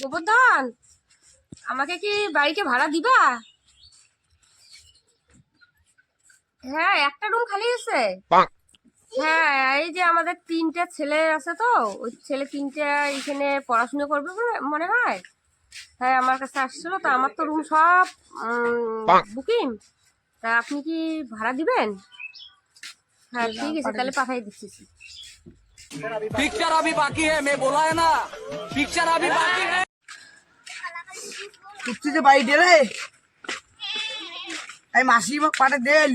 গোবর্ধন আমাকে কি বাড়িতে ভাড়া দিবা হ্যাঁ একটা রুম খালি আছে হ্যাঁ এই যে আমাদের তিনটে ছেলে আছে তো ওই ছেলে তিনটে এখানে পড়াশুনো করবে বলে- মনে হয় হ্যাঁ আমার কাছে আসছিল তো আমার তো রুম সব বুকিং তা আপনি কি ভাড়া দিবেন হ্যাঁ ঠিক আছে তাহলে পাঠিয়ে দিচ্ছি पिक्चर अभी बाकी है मैं बोला है ना पिक्चर अभी बाकी है কুত্তি যে বাড়ি ডেলে এই মাসি মোক দেল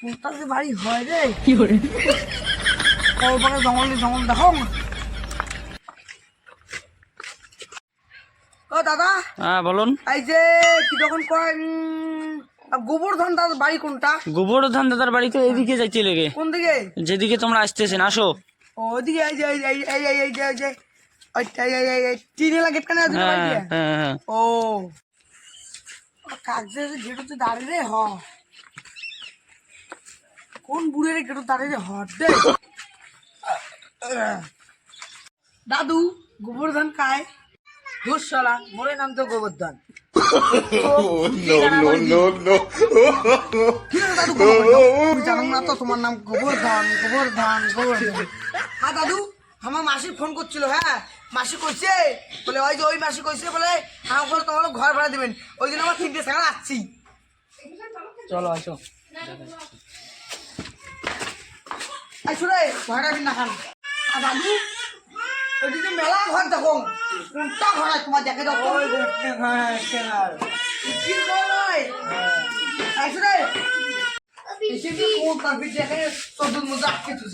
কোনটা যে বাড়ি হয় রে? কি করে কলপাকে জঙ্গল জঙ্গল দেখো ও দাদা হ্যাঁ বলুন। এই যে কি তখন কয় গোবর্ধন দাদার বাড়ি কোনটা? গোবর্ধন দাদার বাড়ি তো এদিকে যাইতে লেগে। কোন দিকে? যেদিকে তোমরা আসতেছেন আসো। ওদিকে এই যে এই যে এই যে ওইটা এই এই এই এই টিনে লাগে কেন আছে হ্যাঁ হ্যাঁ হ্যাঁ। ও। কাগজে গেটুতে দাঁড়িয়ে রে হ। কোন বুড়ে রে গেটু দাঁড়িয়ে রে হ দে। দাদু গোবর্ধন খায় দুঃশালা মোরে নাম তো গোবর্ধন। ঠিক আছে দাদু গোবর্ধন। তুমি জানো না তো তোমার নাম গোবর্ধন গোবর্ধন গোবর্ধন। হ্যাঁ দাদু আমার মাসি ফোন করছিল হ্যাঁ। মাসি কইছে বলে ওই যে ওই মাসি কইছে বলে আমার বলে তোমার ঘর ভাড়া দিবেন। ওই জন্য আমার তিনটে সেখানে আসছি। চলো আসো। এই শুনে ভাড়া দিন না খান। আর দাদু ওই যে মেলা ঘর দেখো কোনটা ঘর আছে তোমার দেখে দাও তো। কি ঘর নয় এই শুনে এসে কি কোন কাপি দেখে চোদ্দ মধ্যে আটকে তুই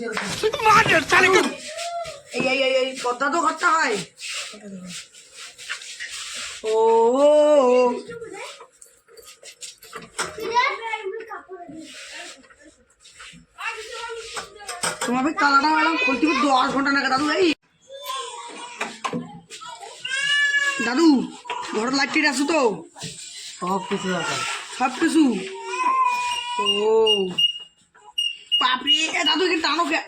এই এই এই এই কথা তো ঘরটা হয়। ও তোমার ভাই কালাটা ম্যাডাম খুলতে দশ ঘণ্টা নাকি দাদু এই। দাদু ঘরের লাইট টিট আছে তো? সব কিছু সব কিছু? ও। বাপরে দাদু কি টানো কে?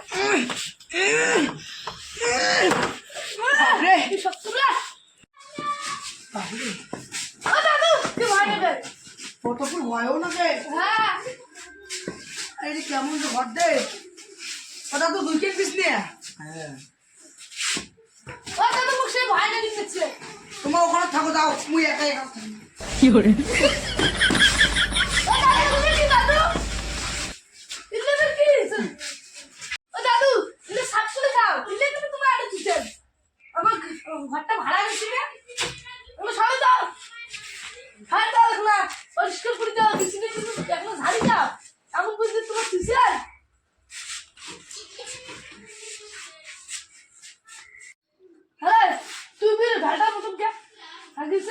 বাপরে। ভয়ও না কে এই যে কেমন যে ঘর দে। ও দাদু দুই কেন পিস নিয়ে। তোমার ওখানে থাকো যাও। মুই একা একা থাকি। ঘরটা ভাড়া দিচ্ছি না? তুমি সবাই হ্যাঁ যাও এখন পরিষ্কার করে দাও কিছু কিছু এখন ঝাড়ি দাও। এমন বুঝতে তোমার খুশিয়ার হ্যাঁ? তুই বের ঘাটা মতন কে থাকিস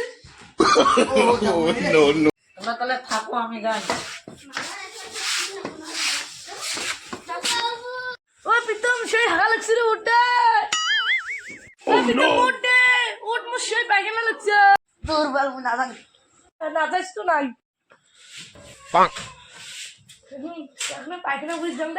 তোমরা তাহলে থাকো আমি যাই। ও প্রীতম সেই হাগা লাগছে রে উঠে ও প্রীতম উঠে উঠ মোর সেই পায়খানা লাগছে মুই না জানি না যাইস তো নাই। পায়খানা বুঝ যাম